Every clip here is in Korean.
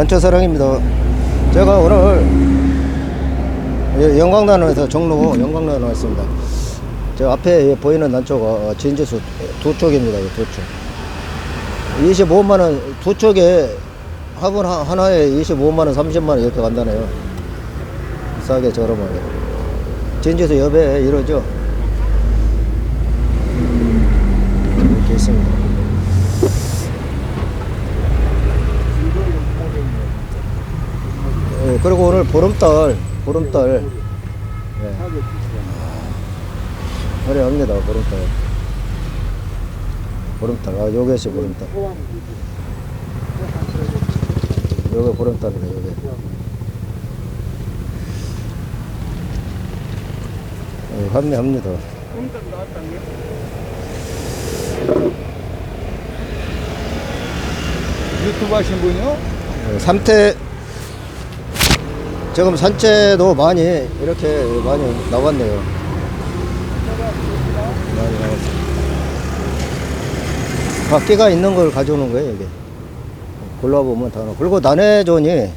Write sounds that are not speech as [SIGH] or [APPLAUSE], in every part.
단체사랑입니다. 제가 오늘 예, 영광단원에서 종로 영광단원 왔습니다. 저 앞에 보이는 난초가 진지수 두 쪽입니다. 이두 쪽. 25만 원, 두 쪽에 화분 하- 하나에 25만 원, 30만 원 이렇게 간다네요. 싸게 저렴하게. 진지수 옆에 이러죠? 이렇게 있습니다. 예, 그리고 오늘 보름달, 보름달. 예. 화려합니다, 보름달. 보름달, 아, 요것이 보름달. 요게 보름달이네, 요게. 예, 판매합니다. 유튜브 하신 분이요? 예, 삼태, 지금 산채도 많이, 이렇게 많이 나왔네요. 많이 나왔어요. 각기가 있는 걸 가져오는 거예요, 이게. 골라보면 다 나와. 그리고 난해존이,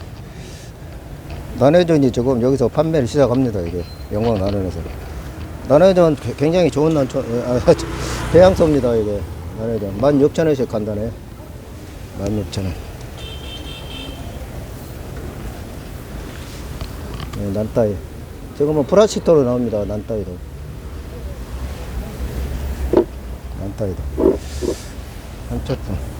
난해존이 지금 여기서 판매를 시작합니다, 이게. 영광 난해에서. 난해존 개- 굉장히 좋은 난초, 아, 배양소입니다, 이게. 난해존. 16,000원씩 간다네. 16,000원. 네, 난따위. 지금은 플라스틱도로 나옵니다, 난따위도. 난따위도. 한쪽분.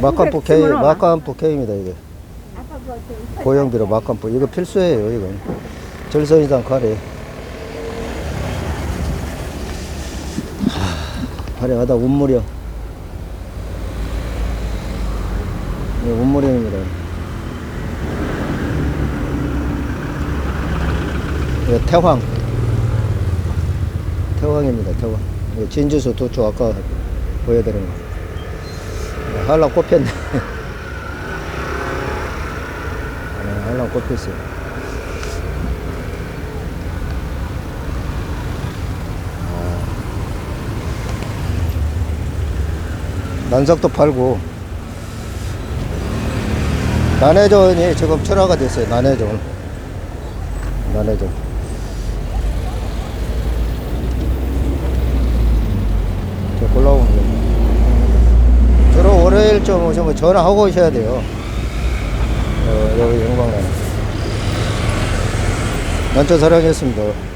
마칸포 K, 마칸포 K입니다, 이게. 고형비로 마칸포. 이거 필수예요, 이거. 절선 이상 카레. 하, 화려하다, 운무령. 네, 운무령입니다. 이거 태황. 태황입니다, 태황. 진주수 도초 아까 보여드린 거. 네, 한랑 꼽혔네. 네, [LAUGHS] 한랑 꼽혔어요. 아. 난석도 팔고 난해전이 지금 철화가 됐어요. 난해전. 난해전. 저 골라오는 거. 저로 월요일 좀 오시면 전화하고 오셔야 돼요. 어, 여기 영광나는. 난초 사랑했습니다.